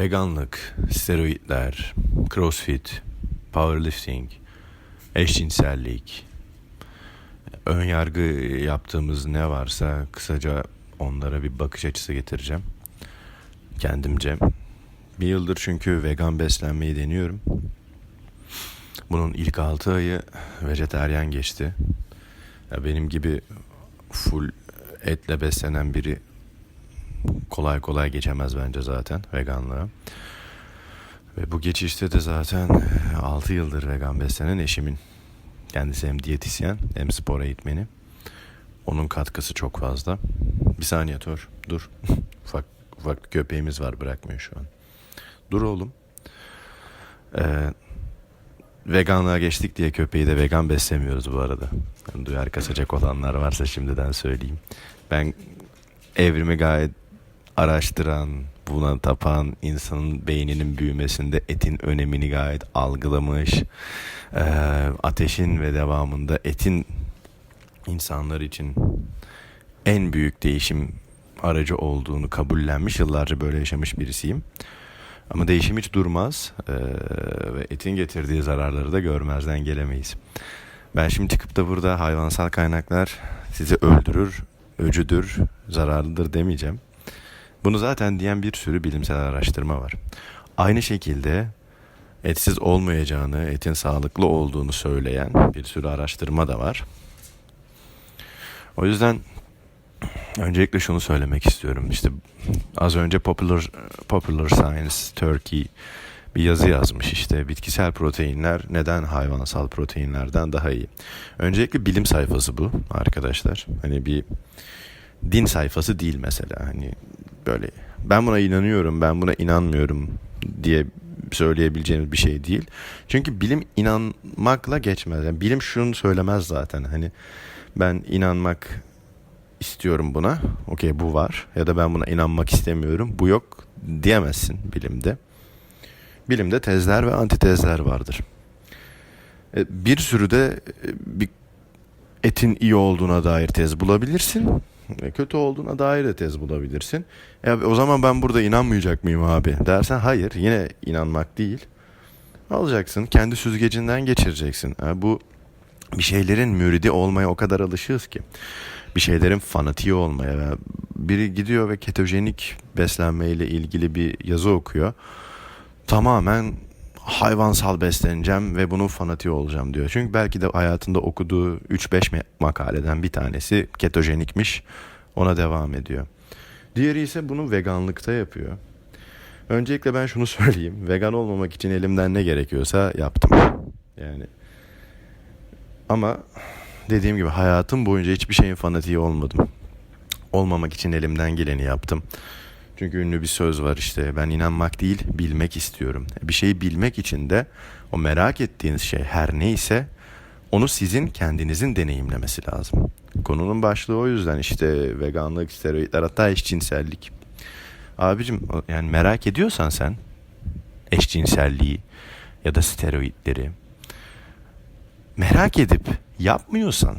Veganlık, steroidler, crossfit, powerlifting, eşcinsellik, ön yargı yaptığımız ne varsa kısaca onlara bir bakış açısı getireceğim. Kendimce. Bir yıldır çünkü vegan beslenmeyi deniyorum. Bunun ilk 6 ayı vejeteryan geçti. Ya benim gibi full etle beslenen biri kolay kolay geçemez bence zaten veganlığa. Ve bu geçişte de zaten 6 yıldır vegan beslenen eşimin kendisi hem diyetisyen hem spor eğitmeni. Onun katkısı çok fazla. Bir saniye Tor, dur. ufak, ufak köpeğimiz var bırakmıyor şu an. Dur oğlum. Ee, veganlığa geçtik diye köpeği de vegan beslemiyoruz bu arada. Yani duyar kasacak olanlar varsa şimdiden söyleyeyim. Ben evrimi gayet araştıran, buna tapan, insanın beyninin büyümesinde etin önemini gayet algılamış, e, ateşin ve devamında etin insanlar için en büyük değişim aracı olduğunu kabullenmiş, yıllarca böyle yaşamış birisiyim. Ama değişim hiç durmaz ee, ve etin getirdiği zararları da görmezden gelemeyiz. Ben şimdi çıkıp da burada hayvansal kaynaklar sizi öldürür, öcüdür, zararlıdır demeyeceğim. Bunu zaten diyen bir sürü bilimsel araştırma var. Aynı şekilde etsiz olmayacağını, etin sağlıklı olduğunu söyleyen bir sürü araştırma da var. O yüzden öncelikle şunu söylemek istiyorum. İşte az önce Popular Popular Science Turkey bir yazı yazmış işte bitkisel proteinler neden hayvansal proteinlerden daha iyi. Öncelikle bilim sayfası bu arkadaşlar. Hani bir din sayfası değil mesela. Hani böyle ben buna inanıyorum, ben buna inanmıyorum diye söyleyebileceğimiz bir şey değil. Çünkü bilim inanmakla geçmez. Yani bilim şunu söylemez zaten. Hani ben inanmak istiyorum buna. Okey bu var. Ya da ben buna inanmak istemiyorum. Bu yok diyemezsin bilimde. Bilimde tezler ve antitezler vardır. E, bir sürü de e, bir etin iyi olduğuna dair tez bulabilirsin. E, kötü olduğuna dair de tez bulabilirsin. E o zaman ben burada inanmayacak mıyım abi dersen hayır yine inanmak değil. Alacaksın kendi süzgecinden geçireceksin. Yani bu bir şeylerin müridi olmaya o kadar alışığız ki. Bir şeylerin fanatiği olmaya. Biri gidiyor ve ketojenik beslenmeyle ilgili bir yazı okuyor. Tamamen hayvansal besleneceğim ve bunun fanatiği olacağım diyor. Çünkü belki de hayatında okuduğu 3-5 makaleden bir tanesi ketojenikmiş. Ona devam ediyor. Diğeri ise bunu veganlıkta yapıyor. Öncelikle ben şunu söyleyeyim. Vegan olmamak için elimden ne gerekiyorsa yaptım. Yani ama dediğim gibi hayatım boyunca hiçbir şeyin fanatiği olmadım. Olmamak için elimden geleni yaptım. Çünkü ünlü bir söz var işte ben inanmak değil bilmek istiyorum. Bir şeyi bilmek için de o merak ettiğiniz şey her neyse onu sizin kendinizin deneyimlemesi lazım. Konunun başlığı o yüzden işte veganlık, steroidler hatta eşcinsellik. Abicim yani merak ediyorsan sen eşcinselliği ya da steroidleri merak edip yapmıyorsan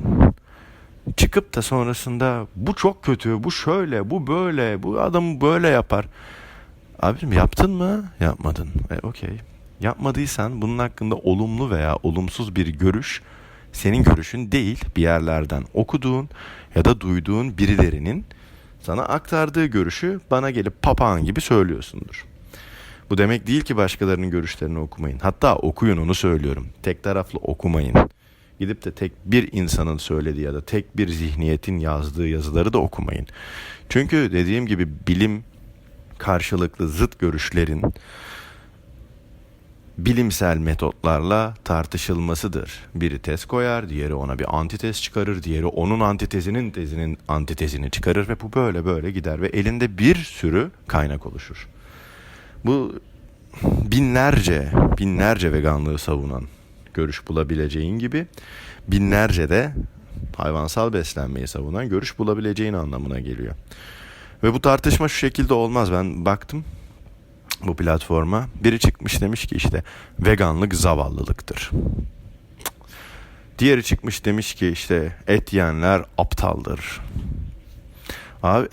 çıkıp da sonrasında bu çok kötü, bu şöyle, bu böyle, bu adam böyle yapar. Abim yaptın mı? Yapmadın. E okey. Yapmadıysan bunun hakkında olumlu veya olumsuz bir görüş senin görüşün değil bir yerlerden okuduğun ya da duyduğun birilerinin sana aktardığı görüşü bana gelip papağan gibi söylüyorsundur. Bu demek değil ki başkalarının görüşlerini okumayın. Hatta okuyun onu söylüyorum. Tek taraflı okumayın gidip de tek bir insanın söylediği ya da tek bir zihniyetin yazdığı yazıları da okumayın. Çünkü dediğim gibi bilim karşılıklı zıt görüşlerin bilimsel metotlarla tartışılmasıdır. Biri tez koyar, diğeri ona bir antitez çıkarır, diğeri onun antitezinin tezinin antitezini çıkarır ve bu böyle böyle gider ve elinde bir sürü kaynak oluşur. Bu binlerce, binlerce veganlığı savunan görüş bulabileceğin gibi binlerce de hayvansal beslenmeyi savunan görüş bulabileceğin anlamına geliyor. Ve bu tartışma şu şekilde olmaz. Ben baktım bu platforma. Biri çıkmış demiş ki işte veganlık zavallılıktır. Diğeri çıkmış demiş ki işte et yiyenler aptaldır. Abi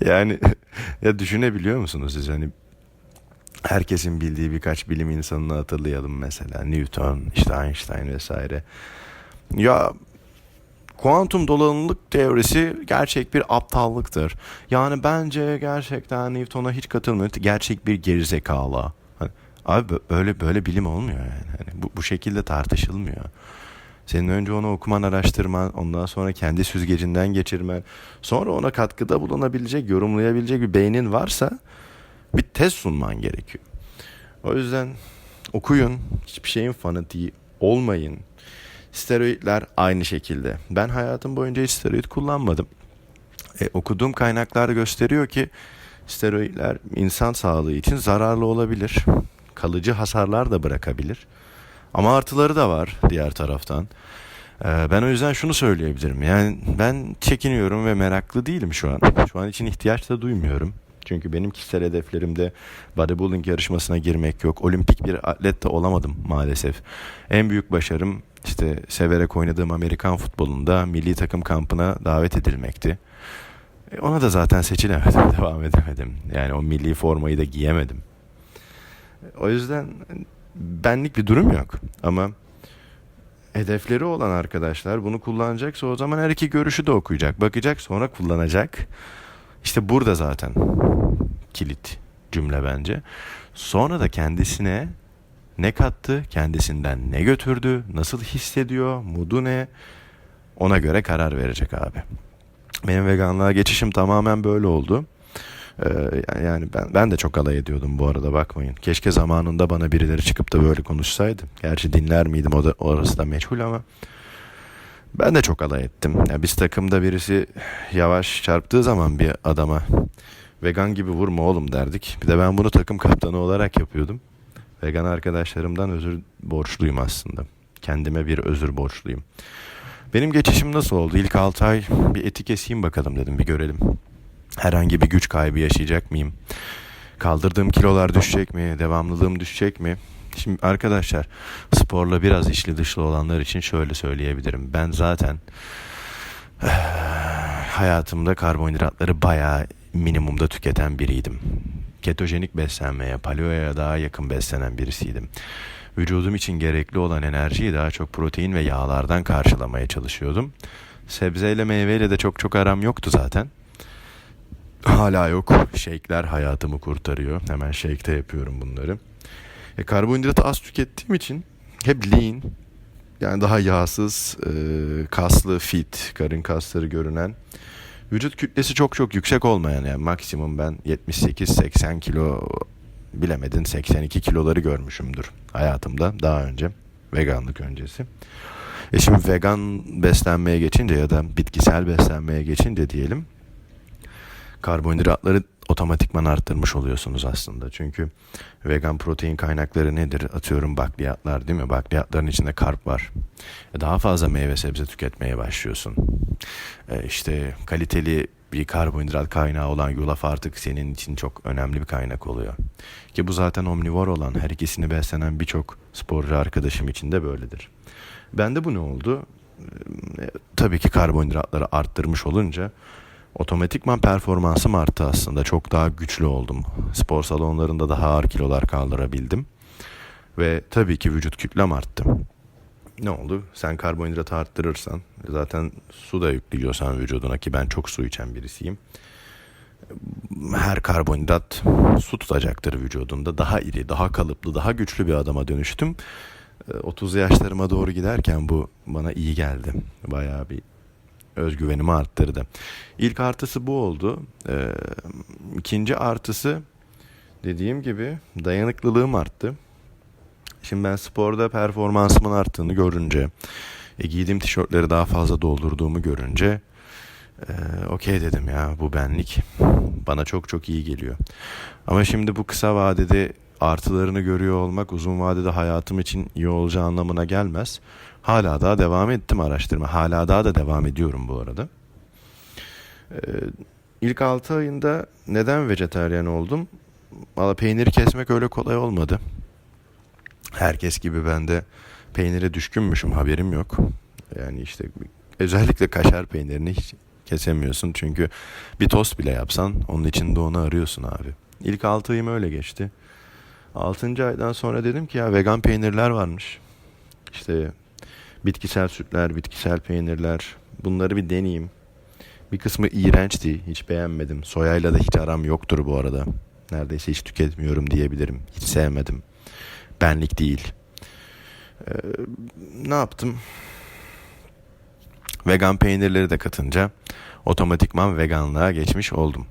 yani ya düşünebiliyor musunuz siz hani herkesin bildiği birkaç bilim insanını hatırlayalım mesela. Newton, işte Einstein vesaire. Ya kuantum dolanımlık teorisi gerçek bir aptallıktır. Yani bence gerçekten Newton'a hiç katılmıyor. Gerçek bir gerizekalı. Hani, abi böyle böyle bilim olmuyor yani. Hani bu, bu şekilde tartışılmıyor. Senin önce onu okuman, araştırman, ondan sonra kendi süzgecinden geçirmen, sonra ona katkıda bulunabilecek, yorumlayabilecek bir beynin varsa bir test sunman gerekiyor. O yüzden okuyun, hiçbir şeyin fanatiği olmayın. Steroidler aynı şekilde. Ben hayatım boyunca hiç steroid kullanmadım. E, okuduğum kaynaklar gösteriyor ki steroidler insan sağlığı için zararlı olabilir. Kalıcı hasarlar da bırakabilir. Ama artıları da var diğer taraftan. Ee, ben o yüzden şunu söyleyebilirim. Yani ben çekiniyorum ve meraklı değilim şu an. Şu an için ihtiyaç da duymuyorum. Çünkü benim kişisel hedeflerimde bodybuilding yarışmasına girmek yok. Olimpik bir atlet de olamadım maalesef. En büyük başarım işte severek oynadığım Amerikan futbolunda milli takım kampına davet edilmekti. E, ona da zaten seçilemedim, devam edemedim. Yani o milli formayı da giyemedim. O yüzden benlik bir durum yok. Ama hedefleri olan arkadaşlar bunu kullanacaksa o zaman her iki görüşü de okuyacak. Bakacak sonra kullanacak. İşte burada zaten kilit cümle bence. Sonra da kendisine ne kattı, kendisinden ne götürdü, nasıl hissediyor, modu ne ona göre karar verecek abi. Benim veganlığa geçişim tamamen böyle oldu. Ee, yani ben ben de çok alay ediyordum bu arada bakmayın. Keşke zamanında bana birileri çıkıp da böyle konuşsaydı. Gerçi dinler miydim o da orası da meçhul ama ben de çok alay ettim. Yani biz takımda birisi yavaş çarptığı zaman bir adama vegan gibi vurma oğlum derdik. Bir de ben bunu takım kaptanı olarak yapıyordum. Vegan arkadaşlarımdan özür borçluyum aslında. Kendime bir özür borçluyum. Benim geçişim nasıl oldu? İlk 6 ay bir eti keseyim bakalım dedim bir görelim. Herhangi bir güç kaybı yaşayacak mıyım? Kaldırdığım kilolar düşecek mi? Devamlılığım düşecek mi? Şimdi arkadaşlar sporla biraz içli dışlı olanlar için şöyle söyleyebilirim. Ben zaten hayatımda karbonhidratları bayağı minimumda tüketen biriydim. Ketojenik beslenmeye, paleoya daha yakın beslenen birisiydim. Vücudum için gerekli olan enerjiyi daha çok protein ve yağlardan karşılamaya çalışıyordum. Sebzeyle meyveyle de çok çok aram yoktu zaten. Hala yok. Shake'ler hayatımı kurtarıyor. Hemen shake'te yapıyorum bunları. E, karbonhidratı az tükettiğim için hep lean, yani daha yağsız, e, kaslı, fit, karın kasları görünen, vücut kütlesi çok çok yüksek olmayan yani maksimum ben 78-80 kilo bilemedin 82 kiloları görmüşümdür hayatımda daha önce veganlık öncesi. E şimdi vegan beslenmeye geçince ya da bitkisel beslenmeye geçince diyelim karbonhidratları otomatikman arttırmış oluyorsunuz aslında. Çünkü vegan protein kaynakları nedir? Atıyorum bakliyatlar değil mi? Bakliyatların içinde karp var. E, daha fazla meyve sebze tüketmeye başlıyorsun. E işte kaliteli bir karbonhidrat kaynağı olan yulaf artık senin için çok önemli bir kaynak oluyor. Ki bu zaten omnivor olan her ikisini beslenen birçok sporcu arkadaşım için de böyledir. Bende bu ne oldu? E, tabii ki karbonhidratları arttırmış olunca otomatikman performansım arttı aslında. Çok daha güçlü oldum. Spor salonlarında daha ağır kilolar kaldırabildim. Ve tabii ki vücut kütlem arttı. Ne oldu? Sen karbonhidratı arttırırsan, zaten su da yüklüyorsan vücuduna ki ben çok su içen birisiyim. Her karbonhidrat su tutacaktır vücudunda. Daha iri, daha kalıplı, daha güçlü bir adama dönüştüm. 30 yaşlarıma doğru giderken bu bana iyi geldi. Bayağı bir özgüvenimi arttırdı. İlk artısı bu oldu. Ee, ikinci artısı dediğim gibi dayanıklılığım arttı. Şimdi ben sporda performansımın arttığını görünce, e, giydiğim tişörtleri daha fazla doldurduğumu görünce e, okey dedim ya bu benlik bana çok çok iyi geliyor. Ama şimdi bu kısa vadede artılarını görüyor olmak uzun vadede hayatım için iyi olacağı anlamına gelmez. Hala daha devam ettim araştırma. Hala daha da devam ediyorum bu arada. Ee, ilk 6 ayında neden vejetaryen oldum? Valla peyniri kesmek öyle kolay olmadı. Herkes gibi ben de peynire düşkünmüşüm haberim yok. Yani işte özellikle kaşar peynirini hiç kesemiyorsun. Çünkü bir tost bile yapsan onun içinde onu arıyorsun abi. İlk 6 ayım öyle geçti. 6. aydan sonra dedim ki ya vegan peynirler varmış. İşte bitkisel sütler, bitkisel peynirler. Bunları bir deneyeyim. Bir kısmı iğrençti. Hiç beğenmedim. Soyayla da hiç aram yoktur bu arada. Neredeyse hiç tüketmiyorum diyebilirim. Hiç sevmedim. Benlik değil. Ee, ne yaptım? Vegan peynirleri de katınca otomatikman veganlığa geçmiş oldum.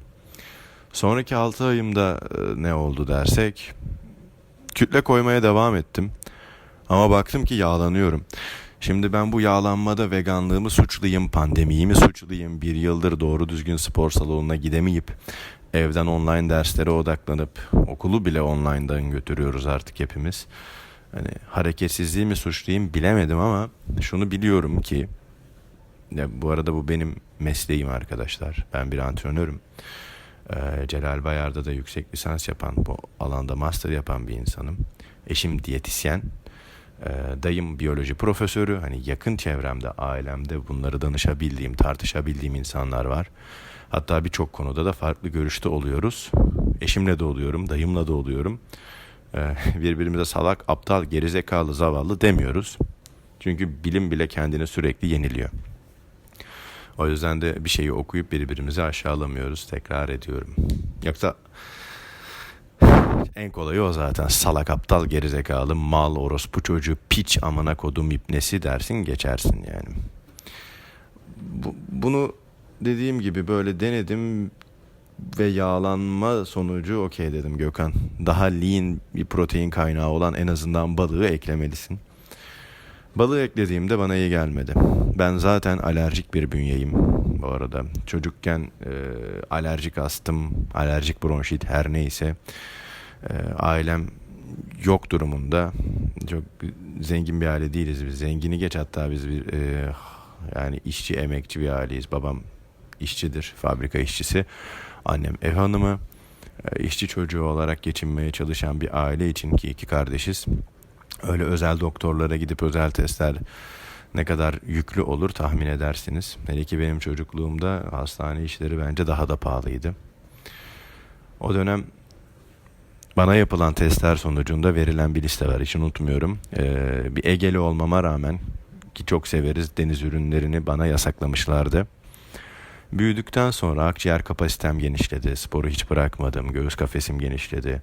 Sonraki 6 ayımda e, ne oldu dersek kütle koymaya devam ettim. Ama baktım ki yağlanıyorum. Şimdi ben bu yağlanmada veganlığımı suçlayayım, pandemiyi mi suçlayayım, bir yıldır doğru düzgün spor salonuna gidemeyip evden online derslere odaklanıp okulu bile online'dan götürüyoruz artık hepimiz. Hani hareketsizliği mi suçlayayım bilemedim ama şunu biliyorum ki ya bu arada bu benim mesleğim arkadaşlar. Ben bir antrenörüm. Ee, Celal Bayar'da da yüksek lisans yapan, bu alanda master yapan bir insanım. Eşim diyetisyen. Ee, dayım biyoloji profesörü. Hani yakın çevremde, ailemde bunları danışabildiğim, tartışabildiğim insanlar var. Hatta birçok konuda da farklı görüşte oluyoruz. Eşimle de oluyorum, dayımla da oluyorum. Ee, birbirimize salak, aptal, gerizekalı, zavallı demiyoruz. Çünkü bilim bile kendini sürekli yeniliyor. O yüzden de bir şeyi okuyup birbirimizi aşağılamıyoruz. Tekrar ediyorum. Yoksa en kolayı o zaten. Salak aptal gerizekalı mal orospu çocuğu piç amına kodum ipnesi dersin geçersin yani. Bu, bunu dediğim gibi böyle denedim ve yağlanma sonucu okey dedim Gökhan. Daha lean bir protein kaynağı olan en azından balığı eklemelisin. Balığı eklediğimde bana iyi gelmedi. Ben zaten alerjik bir bünyeyim bu arada. Çocukken e, alerjik astım, alerjik bronşit her neyse. E, ailem yok durumunda. Çok zengin bir aile değiliz biz. Zengini geç hatta biz bir e, yani işçi, emekçi bir aileyiz. Babam işçidir, fabrika işçisi. Annem ev hanımı. E, işçi çocuğu olarak geçinmeye çalışan bir aile için ki iki kardeşiz öyle özel doktorlara gidip özel testler ne kadar yüklü olur tahmin edersiniz. Hele ki benim çocukluğumda hastane işleri bence daha da pahalıydı. O dönem bana yapılan testler sonucunda verilen bir liste var hiç unutmuyorum. Ee, bir Egeli olmama rağmen ki çok severiz deniz ürünlerini bana yasaklamışlardı. Büyüdükten sonra akciğer kapasitem genişledi. Sporu hiç bırakmadım. Göğüs kafesim genişledi.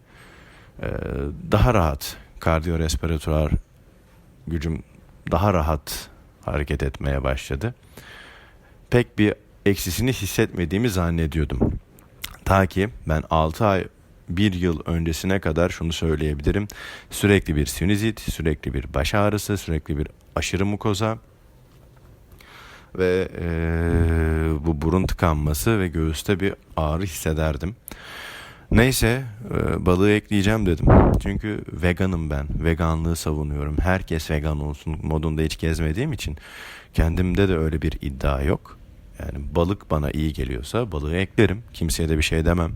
Ee, daha rahat kardiyorespiratuar gücüm daha rahat hareket etmeye başladı. Pek bir eksisini hissetmediğimi zannediyordum. Ta ki ben 6 ay bir yıl öncesine kadar şunu söyleyebilirim. Sürekli bir sinüzit, sürekli bir baş ağrısı, sürekli bir aşırı mukoza ve e, bu burun tıkanması ve göğüste bir ağrı hissederdim. Neyse e, balığı ekleyeceğim dedim. Çünkü veganım ben. Veganlığı savunuyorum. Herkes vegan olsun modunda hiç gezmediğim için kendimde de öyle bir iddia yok. Yani balık bana iyi geliyorsa balığı eklerim. Kimseye de bir şey demem.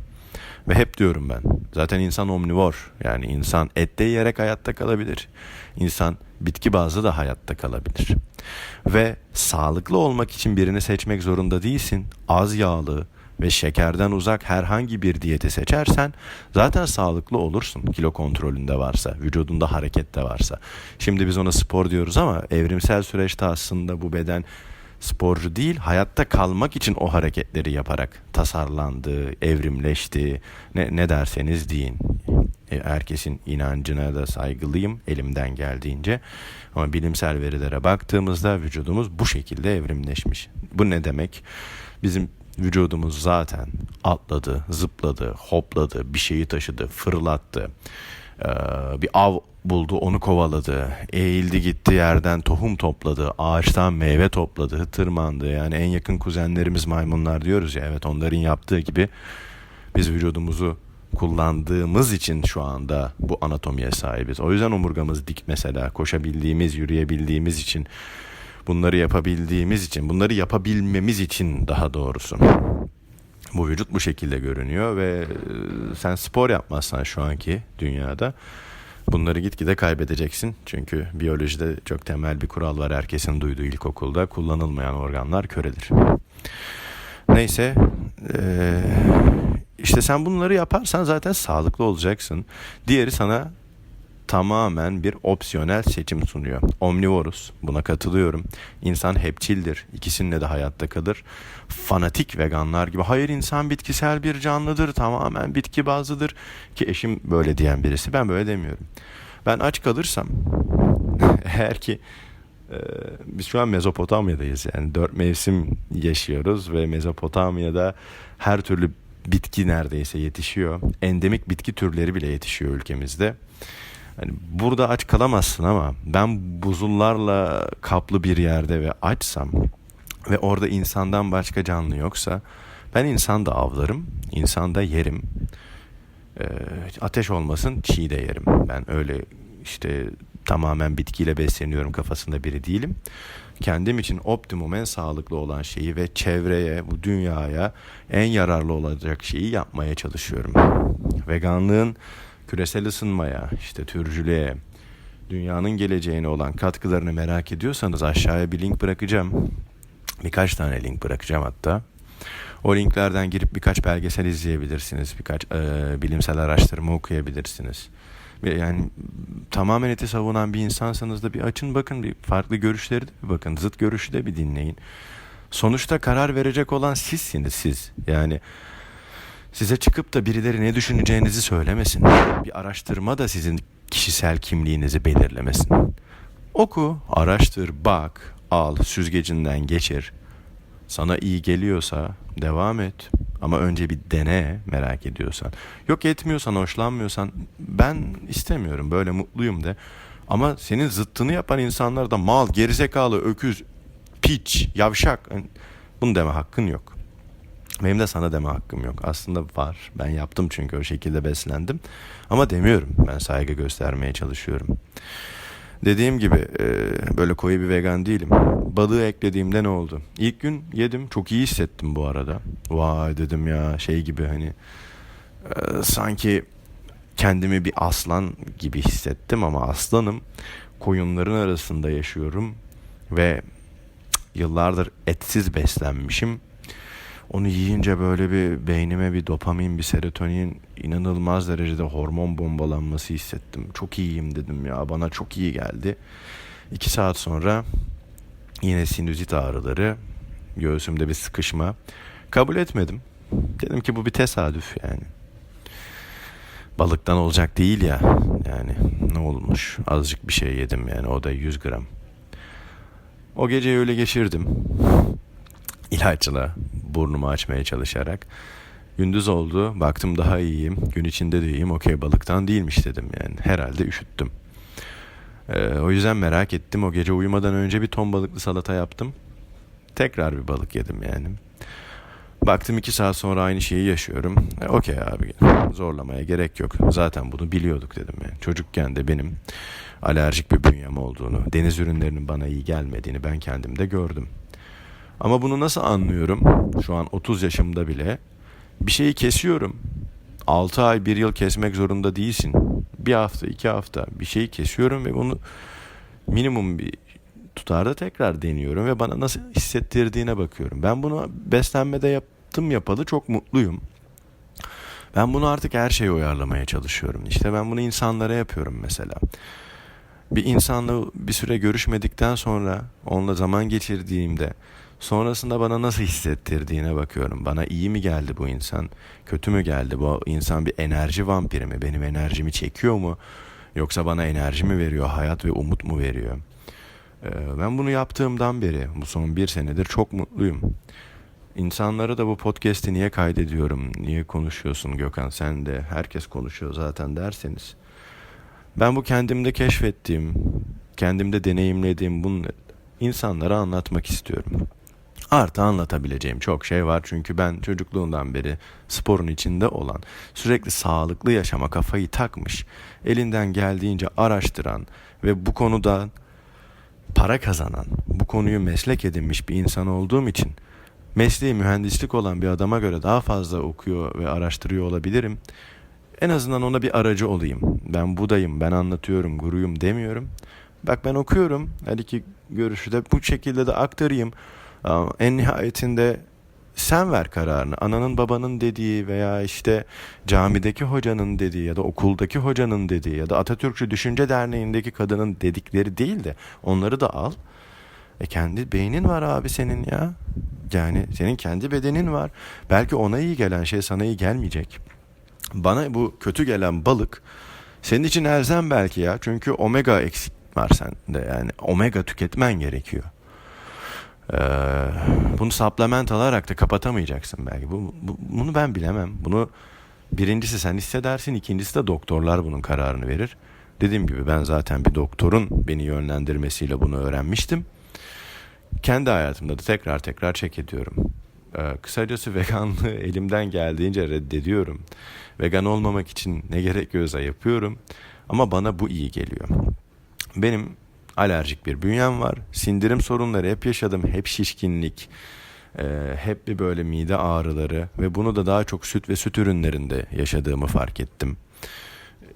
Ve hep diyorum ben. Zaten insan omnivor. Yani insan ette yiyerek hayatta kalabilir. İnsan bitki bazlı da hayatta kalabilir. Ve sağlıklı olmak için birini seçmek zorunda değilsin. Az yağlı, ve şekerden uzak herhangi bir diyeti seçersen zaten sağlıklı olursun kilo kontrolünde varsa, vücudunda hareket de varsa. Şimdi biz ona spor diyoruz ama evrimsel süreçte aslında bu beden sporcu değil, hayatta kalmak için o hareketleri yaparak tasarlandı, evrimleşti, ne, ne derseniz deyin. E, herkesin inancına da saygılıyım elimden geldiğince. Ama bilimsel verilere baktığımızda vücudumuz bu şekilde evrimleşmiş. Bu ne demek? Bizim Vücudumuz zaten atladı, zıpladı, hopladı, bir şeyi taşıdı, fırlattı. Ee, bir av buldu, onu kovaladı. Eğildi gitti yerden tohum topladı, ağaçtan meyve topladı, tırmandı. Yani en yakın kuzenlerimiz maymunlar diyoruz ya. Evet onların yaptığı gibi biz vücudumuzu kullandığımız için şu anda bu anatomiye sahibiz. O yüzden omurgamız dik mesela koşabildiğimiz, yürüyebildiğimiz için bunları yapabildiğimiz için, bunları yapabilmemiz için daha doğrusu. Bu vücut bu şekilde görünüyor ve e, sen spor yapmazsan şu anki dünyada bunları gitgide kaybedeceksin. Çünkü biyolojide çok temel bir kural var herkesin duyduğu ilkokulda. Kullanılmayan organlar köredir. Neyse e, işte sen bunları yaparsan zaten sağlıklı olacaksın. Diğeri sana tamamen bir opsiyonel seçim sunuyor. Omnivorus buna katılıyorum. İnsan hepçildir. İkisinde de hayatta kalır. Fanatik veganlar gibi hayır insan bitkisel bir canlıdır. Tamamen bitki bazlıdır. Ki eşim böyle diyen birisi. Ben böyle demiyorum. Ben aç kalırsam eğer ki e, biz şu an Mezopotamya'dayız yani dört mevsim yaşıyoruz ve Mezopotamya'da her türlü bitki neredeyse yetişiyor. Endemik bitki türleri bile yetişiyor ülkemizde. Hani burada aç kalamazsın ama ben buzullarla kaplı bir yerde ve açsam ve orada insandan başka canlı yoksa ben insan da avlarım, insan da yerim. Ee, ateş olmasın çiğ de yerim. Ben öyle işte tamamen bitkiyle besleniyorum kafasında biri değilim. Kendim için optimum en sağlıklı olan şeyi ve çevreye, bu dünyaya en yararlı olacak şeyi yapmaya çalışıyorum. Veganlığın küresel ısınmaya, işte türcülüğe, dünyanın geleceğine olan katkılarını merak ediyorsanız aşağıya bir link bırakacağım. Birkaç tane link bırakacağım hatta. O linklerden girip birkaç belgesel izleyebilirsiniz. Birkaç e, bilimsel araştırma okuyabilirsiniz. Yani tamamen eti savunan bir insansanız da bir açın bakın bir farklı görüşleri de bir bakın. Zıt görüşü de bir dinleyin. Sonuçta karar verecek olan sizsiniz siz. Yani size çıkıp da birileri ne düşüneceğinizi söylemesin. Bir araştırma da sizin kişisel kimliğinizi belirlemesin. Oku, araştır, bak, al, süzgecinden geçir. Sana iyi geliyorsa devam et. Ama önce bir dene merak ediyorsan. Yok etmiyorsan, hoşlanmıyorsan ben istemiyorum böyle mutluyum de. Ama senin zıttını yapan insanlar da mal, gerizekalı, öküz, piç, yavşak. Yani bunu deme hakkın yok. Benim de sana deme hakkım yok. Aslında var. Ben yaptım çünkü o şekilde beslendim. Ama demiyorum. Ben saygı göstermeye çalışıyorum. Dediğim gibi e, böyle koyu bir vegan değilim. Balığı eklediğimde ne oldu? İlk gün yedim. Çok iyi hissettim bu arada. Vay dedim ya şey gibi hani e, sanki kendimi bir aslan gibi hissettim ama aslanım. Koyunların arasında yaşıyorum ve yıllardır etsiz beslenmişim onu yiyince böyle bir beynime bir dopamin, bir serotonin inanılmaz derecede hormon bombalanması hissettim. Çok iyiyim dedim ya bana çok iyi geldi. İki saat sonra yine sinüzit ağrıları, göğsümde bir sıkışma. Kabul etmedim. Dedim ki bu bir tesadüf yani. Balıktan olacak değil ya. Yani ne olmuş? Azıcık bir şey yedim yani o da 100 gram. O geceyi öyle geçirdim ilaçla burnumu açmaya çalışarak. Gündüz oldu. Baktım daha iyiyim. Gün içinde de iyiyim. Okey balıktan değilmiş dedim yani. Herhalde üşüttüm. Ee, o yüzden merak ettim. O gece uyumadan önce bir ton balıklı salata yaptım. Tekrar bir balık yedim yani. Baktım iki saat sonra aynı şeyi yaşıyorum. E, Okey abi zorlamaya gerek yok. Zaten bunu biliyorduk dedim yani. Çocukken de benim alerjik bir bünyem olduğunu, deniz ürünlerinin bana iyi gelmediğini ben kendimde gördüm. Ama bunu nasıl anlıyorum? Şu an 30 yaşımda bile bir şeyi kesiyorum. 6 ay, 1 yıl kesmek zorunda değilsin. Bir hafta, iki hafta bir şeyi kesiyorum ve bunu minimum bir tutarda tekrar deniyorum ve bana nasıl hissettirdiğine bakıyorum. Ben bunu beslenmede yaptım yapalı çok mutluyum. Ben bunu artık her şeye uyarlamaya çalışıyorum. İşte ben bunu insanlara yapıyorum mesela. Bir insanla bir süre görüşmedikten sonra onunla zaman geçirdiğimde Sonrasında bana nasıl hissettirdiğine bakıyorum. Bana iyi mi geldi bu insan? Kötü mü geldi? Bu insan bir enerji vampiri mi? Benim enerjimi çekiyor mu? Yoksa bana enerji mi veriyor? Hayat ve umut mu veriyor? Ee, ben bunu yaptığımdan beri, bu son bir senedir çok mutluyum. İnsanlara da bu podcast'i niye kaydediyorum? Niye konuşuyorsun Gökhan? Sen de herkes konuşuyor zaten derseniz. Ben bu kendimde keşfettiğim, kendimde deneyimlediğim bunu insanlara anlatmak istiyorum. Artı anlatabileceğim çok şey var çünkü ben çocukluğundan beri sporun içinde olan, sürekli sağlıklı yaşama kafayı takmış, elinden geldiğince araştıran ve bu konuda para kazanan, bu konuyu meslek edinmiş bir insan olduğum için mesleği mühendislik olan bir adama göre daha fazla okuyor ve araştırıyor olabilirim. En azından ona bir aracı olayım. Ben budayım, ben anlatıyorum, guruyum demiyorum. Bak ben okuyorum. Her iki görüşü de bu şekilde de aktarayım. En nihayetinde sen ver kararını. Ananın babanın dediği veya işte camideki hocanın dediği ya da okuldaki hocanın dediği ya da Atatürkçü Düşünce Derneği'ndeki kadının dedikleri değil de onları da al. E kendi beynin var abi senin ya. Yani senin kendi bedenin var. Belki ona iyi gelen şey sana iyi gelmeyecek. Bana bu kötü gelen balık senin için elzem belki ya. Çünkü omega eksik var sende yani. Omega tüketmen gerekiyor. Ee, bunu supplement alarak da kapatamayacaksın belki. Bu, bu, bunu ben bilemem. Bunu birincisi sen hissedersin, ikincisi de doktorlar bunun kararını verir. Dediğim gibi ben zaten bir doktorun beni yönlendirmesiyle bunu öğrenmiştim. Kendi hayatımda da tekrar tekrar çek ediyorum. Ee, kısacası veganlığı elimden geldiğince reddediyorum. Vegan olmamak için ne gerekiyorsa yapıyorum. Ama bana bu iyi geliyor. Benim alerjik bir bünyem var. Sindirim sorunları hep yaşadım. Hep şişkinlik, e, hep bir böyle mide ağrıları ve bunu da daha çok süt ve süt ürünlerinde yaşadığımı fark ettim.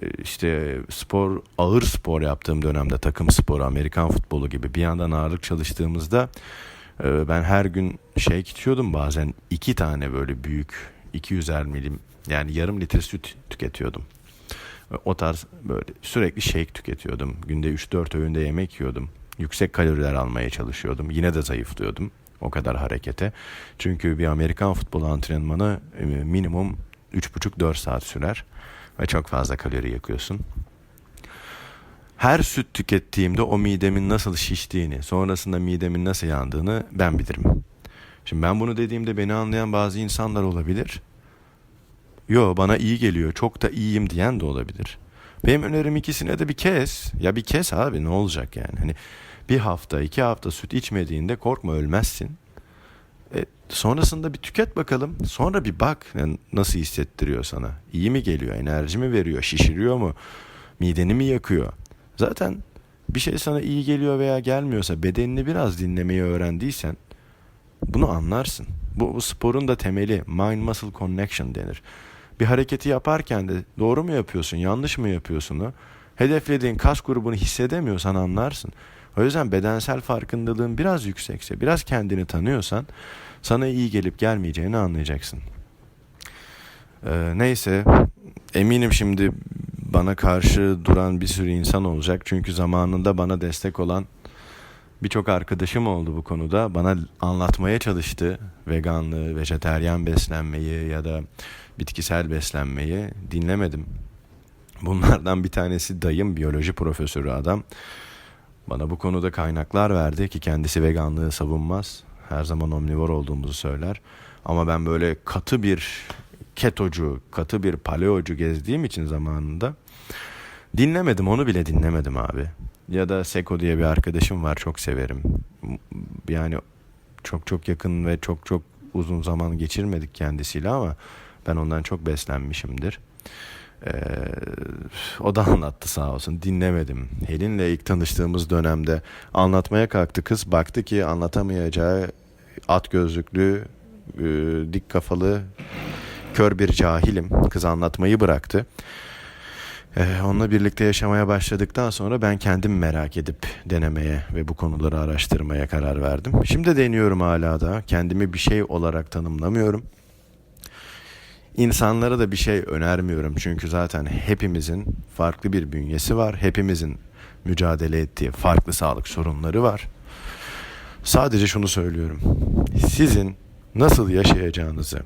E, işte spor, ağır spor yaptığım dönemde takım sporu, Amerikan futbolu gibi bir yandan ağırlık çalıştığımızda e, ben her gün şey içiyordum bazen iki tane böyle büyük 200'er milim yani yarım litre süt tüketiyordum. O tarz böyle sürekli shake tüketiyordum. Günde 3-4 öğünde yemek yiyordum. Yüksek kaloriler almaya çalışıyordum. Yine de zayıflıyordum o kadar harekete. Çünkü bir Amerikan futbolu antrenmanı e, minimum 3,5-4 saat sürer. Ve çok fazla kalori yakıyorsun. Her süt tükettiğimde o midemin nasıl şiştiğini, sonrasında midemin nasıl yandığını ben bilirim. Şimdi ben bunu dediğimde beni anlayan bazı insanlar olabilir. Yo bana iyi geliyor çok da iyiyim diyen de olabilir. Benim önerim ikisine de bir kes. Ya bir kes abi ne olacak yani. Hani bir hafta iki hafta süt içmediğinde korkma ölmezsin. E, sonrasında bir tüket bakalım. Sonra bir bak yani nasıl hissettiriyor sana. İyi mi geliyor enerji mi veriyor şişiriyor mu mideni mi yakıyor. Zaten bir şey sana iyi geliyor veya gelmiyorsa bedenini biraz dinlemeyi öğrendiysen bunu anlarsın. Bu, bu sporun da temeli mind muscle connection denir bir hareketi yaparken de doğru mu yapıyorsun, yanlış mı yapıyorsun? Hedeflediğin kas grubunu hissedemiyorsan anlarsın. O yüzden bedensel farkındalığın biraz yüksekse, biraz kendini tanıyorsan sana iyi gelip gelmeyeceğini anlayacaksın. Ee, neyse, eminim şimdi bana karşı duran bir sürü insan olacak. Çünkü zamanında bana destek olan birçok arkadaşım oldu bu konuda. Bana anlatmaya çalıştı veganlığı, vejeteryan beslenmeyi ya da bitkisel beslenmeyi dinlemedim. Bunlardan bir tanesi dayım biyoloji profesörü adam. Bana bu konuda kaynaklar verdi ki kendisi veganlığı savunmaz. Her zaman omnivor olduğumuzu söyler. Ama ben böyle katı bir ketocu, katı bir paleocu gezdiğim için zamanında dinlemedim. Onu bile dinlemedim abi. Ya da Seko diye bir arkadaşım var çok severim. Yani çok çok yakın ve çok çok uzun zaman geçirmedik kendisiyle ama ben ondan çok beslenmişimdir. Ee, o da anlattı sağ olsun. Dinlemedim. Helin'le ilk tanıştığımız dönemde anlatmaya kalktı kız. Baktı ki anlatamayacağı at gözlüklü, e, dik kafalı, kör bir cahilim. Kız anlatmayı bıraktı. Ee, onunla birlikte yaşamaya başladıktan sonra ben kendim merak edip denemeye ve bu konuları araştırmaya karar verdim. Şimdi deniyorum hala da. Kendimi bir şey olarak tanımlamıyorum. İnsanlara da bir şey önermiyorum çünkü zaten hepimizin farklı bir bünyesi var. Hepimizin mücadele ettiği farklı sağlık sorunları var. Sadece şunu söylüyorum. Sizin nasıl yaşayacağınızı,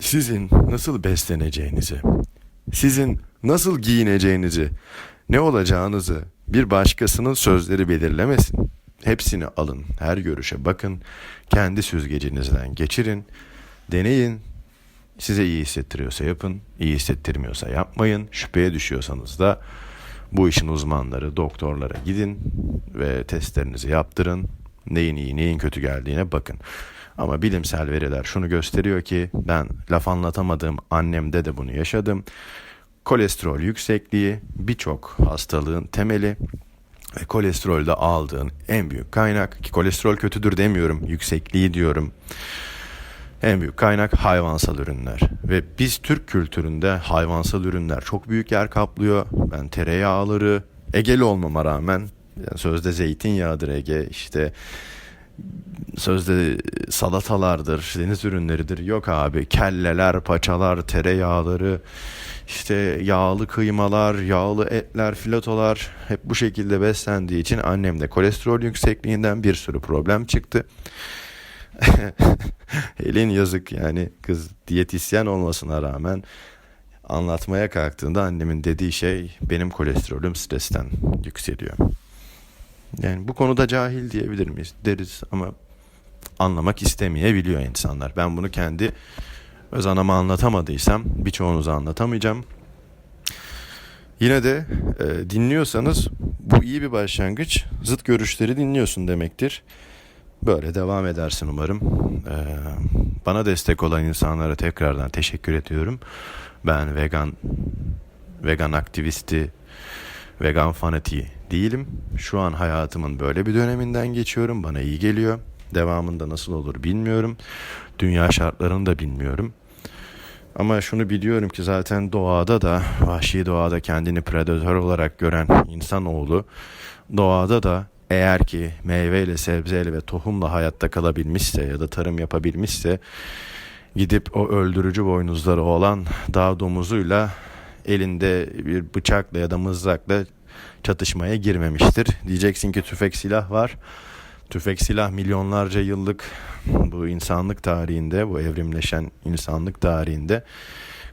sizin nasıl besleneceğinizi, sizin nasıl giyineceğinizi, ne olacağınızı bir başkasının sözleri belirlemesin. Hepsini alın, her görüşe bakın, kendi süzgecinizden geçirin, deneyin, Size iyi hissettiriyorsa yapın, iyi hissettirmiyorsa yapmayın. Şüpheye düşüyorsanız da bu işin uzmanları, doktorlara gidin ve testlerinizi yaptırın. Neyin iyi, neyin kötü geldiğine bakın. Ama bilimsel veriler şunu gösteriyor ki ben laf anlatamadığım annemde de bunu yaşadım. Kolesterol yüksekliği birçok hastalığın temeli ve kolesterolde aldığın en büyük kaynak ki kolesterol kötüdür demiyorum, yüksekliği diyorum. En büyük kaynak hayvansal ürünler. Ve biz Türk kültüründe hayvansal ürünler çok büyük yer kaplıyor. Ben tereyağları, Egeli olmama rağmen yani sözde zeytinyağıdır Ege işte sözde salatalardır, deniz ürünleridir. Yok abi kelleler, paçalar, tereyağları, işte yağlı kıymalar, yağlı etler, filatolar hep bu şekilde beslendiği için annemde kolesterol yüksekliğinden bir sürü problem çıktı. Elin yazık yani kız diyetisyen olmasına rağmen anlatmaya kalktığında annemin dediği şey benim kolesterolüm stresten yükseliyor. Yani bu konuda cahil diyebilir miyiz? Deriz ama anlamak istemeyebiliyor insanlar. Ben bunu kendi öz anama anlatamadıysam birçoğunuza anlatamayacağım. Yine de e, dinliyorsanız bu iyi bir başlangıç. Zıt görüşleri dinliyorsun demektir. Böyle devam edersin umarım. E, bana destek olan insanlara tekrardan teşekkür ediyorum. Ben vegan vegan aktivisti, vegan fanatiği değilim. Şu an hayatımın böyle bir döneminden geçiyorum. Bana iyi geliyor. Devamında nasıl olur bilmiyorum. Dünya şartlarını da bilmiyorum. Ama şunu biliyorum ki zaten doğada da vahşi doğada kendini predatör olarak gören insanoğlu doğada da eğer ki meyveyle, sebzeyle ve tohumla hayatta kalabilmişse ya da tarım yapabilmişse gidip o öldürücü boynuzları olan dağ domuzuyla elinde bir bıçakla ya da mızrakla çatışmaya girmemiştir. Diyeceksin ki tüfek silah var. Tüfek silah milyonlarca yıllık bu insanlık tarihinde, bu evrimleşen insanlık tarihinde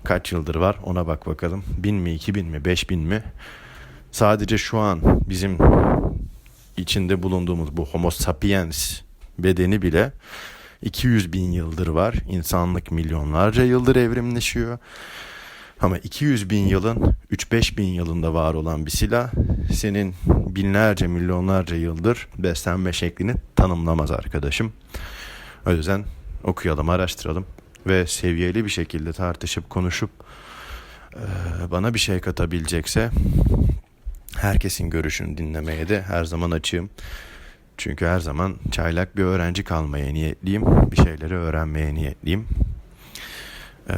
kaç yıldır var ona bak bakalım. Bin mi, iki bin mi, beş bin mi? Sadece şu an bizim içinde bulunduğumuz bu homo sapiens bedeni bile 200 bin yıldır var. İnsanlık milyonlarca yıldır evrimleşiyor. Ama 200 bin yılın 3-5 bin yılında var olan bir silah senin binlerce milyonlarca yıldır beslenme şeklini tanımlamaz arkadaşım. O yüzden okuyalım, araştıralım ve seviyeli bir şekilde tartışıp konuşup bana bir şey katabilecekse herkesin görüşünü dinlemeye de her zaman açığım. Çünkü her zaman çaylak bir öğrenci kalmaya niyetliyim. Bir şeyleri öğrenmeye niyetliyim.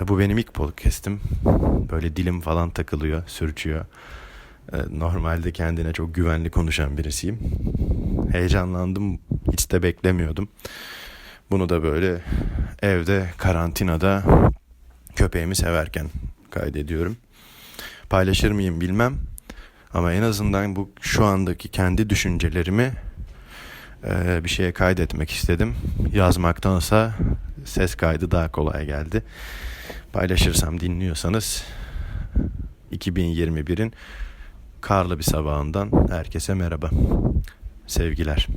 Bu benim ilk podcast'im. Böyle dilim falan takılıyor, sürçüyor. Normalde kendine çok güvenli konuşan birisiyim. Heyecanlandım, hiç de beklemiyordum. Bunu da böyle evde, karantinada köpeğimi severken kaydediyorum. Paylaşır mıyım bilmem. Ama en azından bu şu andaki kendi düşüncelerimi e, bir şeye kaydetmek istedim. Yazmaktansa ses kaydı daha kolay geldi. Paylaşırsam dinliyorsanız 2021'in karlı bir sabahından herkese merhaba. Sevgiler.